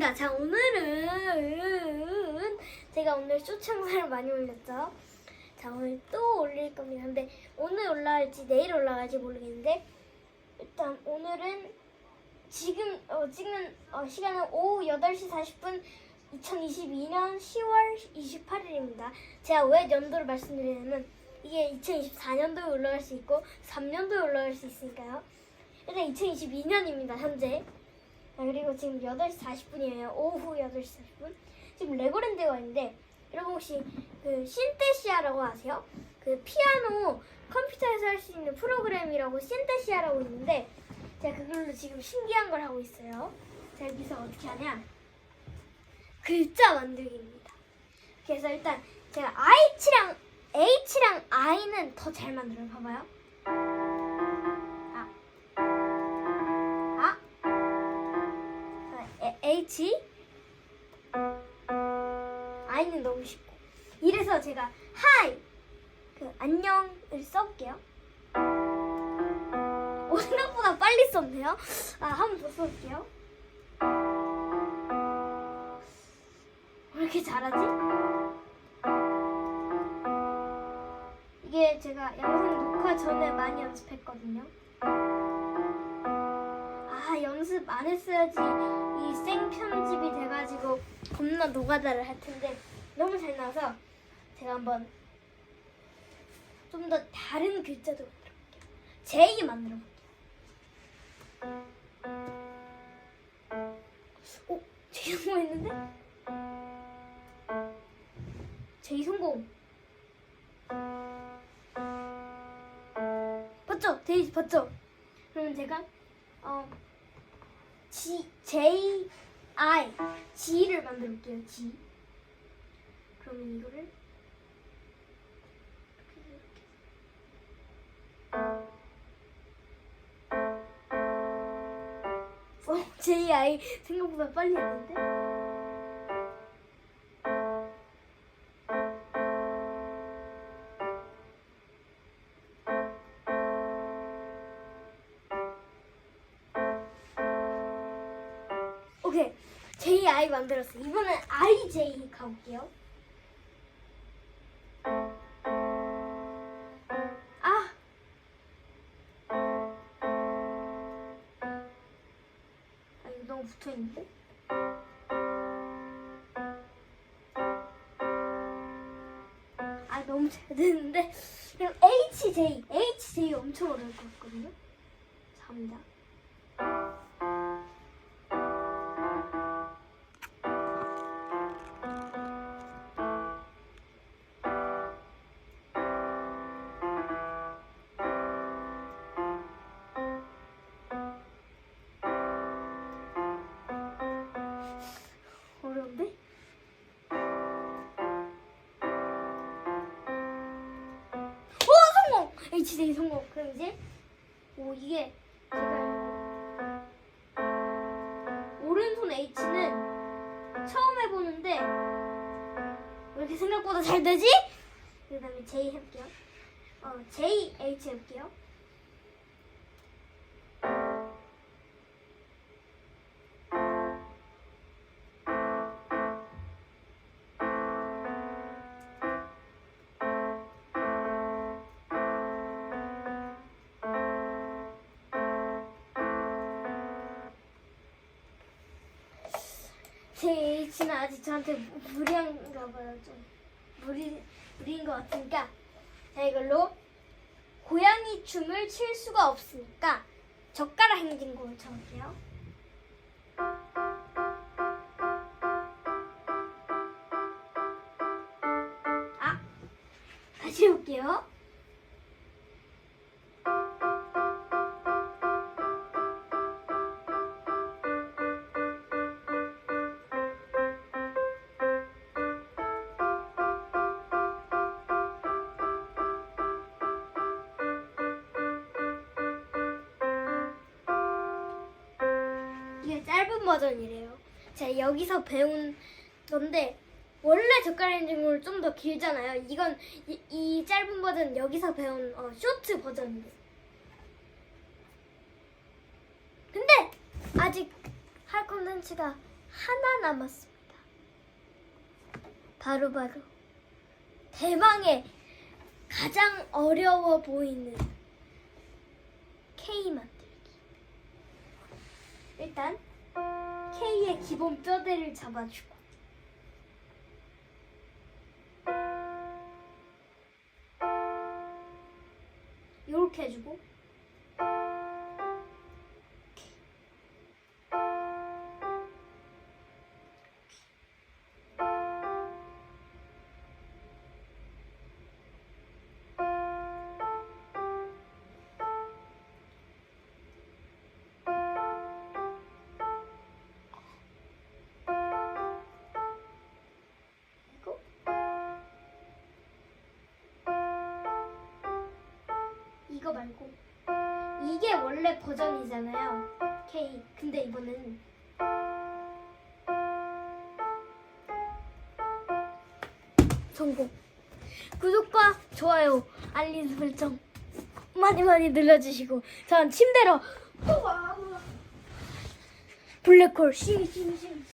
반갑습니다. 자, 오늘은 제가 오늘 쇼츠 영상을 많이 올렸죠. 자, 오늘 또 올릴 겁니다. 근데 오늘 올라갈지 내일 올라갈지 모르겠는데 일단 오늘은 지금 어, 찍는 어, 시간은 오후 8시 40분 2022년 10월 28일입니다. 제가 왜 연도를 말씀드리냐면 이게 2024년도에 올라갈 수 있고 3년도에 올라갈 수 있으니까요. 일단 2022년입니다. 현재. 자, 그리고 지금 8시 40분이에요. 오후 8시 40분. 지금 레고랜드가 있는데 여러분 혹시 그 신테시아라고 아세요? 그 피아노 컴퓨터에서 할 수 있는 프로그램이라고 신테시아라고 있는데 제가 그걸로 지금 신기한 걸 하고 있어요. 자, 여기서 어떻게 하냐? 글자 만들기입니다. 그래서 일단 제가 H랑 H랑 I는 더 잘 만들어요. 봐봐요. H. I는 너무 쉽고. 이래서 제가 하이, 그 안녕을 써볼게요. 오, 생각보다 빨리 썼네요. 아, 한 번 더 써볼게요. 왜 이렇게 잘하지? 이게 제가 영상 녹화 전에 많이 연습했거든요. 아, 연습 안 했어야지 이 생편집이 돼가지고 겁나 노가다를 할 텐데 너무 잘 나와서 제가 한번 좀 더 다른 글자도 만들어볼게요. 제이 만들어볼게요. 오, 제이 성공했는데? 제이 성공. 봤죠? 제이 봤죠? 그러면 제가 어 G J I G를 만들게요. G. 그러면 이거를 이렇게. 어, J I 생각보다 빨리 했는데. JI 만들었어. 이번엔 IJ 가볼게요. 아. 아, 이거 너무 붙어 있는데? 아, 너무 잘 되는데? 그럼 HJ. HJ 엄청 어려울 것 같거든요? 자, 갑니다. 성공! HJ 성공. 그럼 이제 오 이게 제가 오른손 H는 처음 해보는데 왜 이렇게 생각보다 잘 되지? 그 다음에 J 해볼게요. 어 J H 해볼게요. 제 H는 아직 저한테 무리한가 봐요. 좀 무리 무리인 것 같으니까 자 이걸로 고양이 춤을 출 수가 없으니까 젓가락 행진곡을 쳐볼게요. 아 다시 해볼게요. 짧은 버전이래요. 제가 여기서 배운 건데 원래 젓가락 행진곡을 좀 더 길잖아요. 이건 이, 이 짧은 버전 여기서 배운 어, 쇼트 버전이에요. 근데 아직 할 컨텐츠가 하나 남았습니다. 바로 바로 대망의 가장 어려워 보이는 K 만들기. 일단 K의 기본 뼈대를 잡아주고. 이렇게 해주고 이거 말고 이게 원래 버전이잖아요. K. 근데 이거는 성공. 구독과 좋아요, 알림 설정 많이 많이 눌러주시고 전 침대로 블랙홀 쉬쉬쉬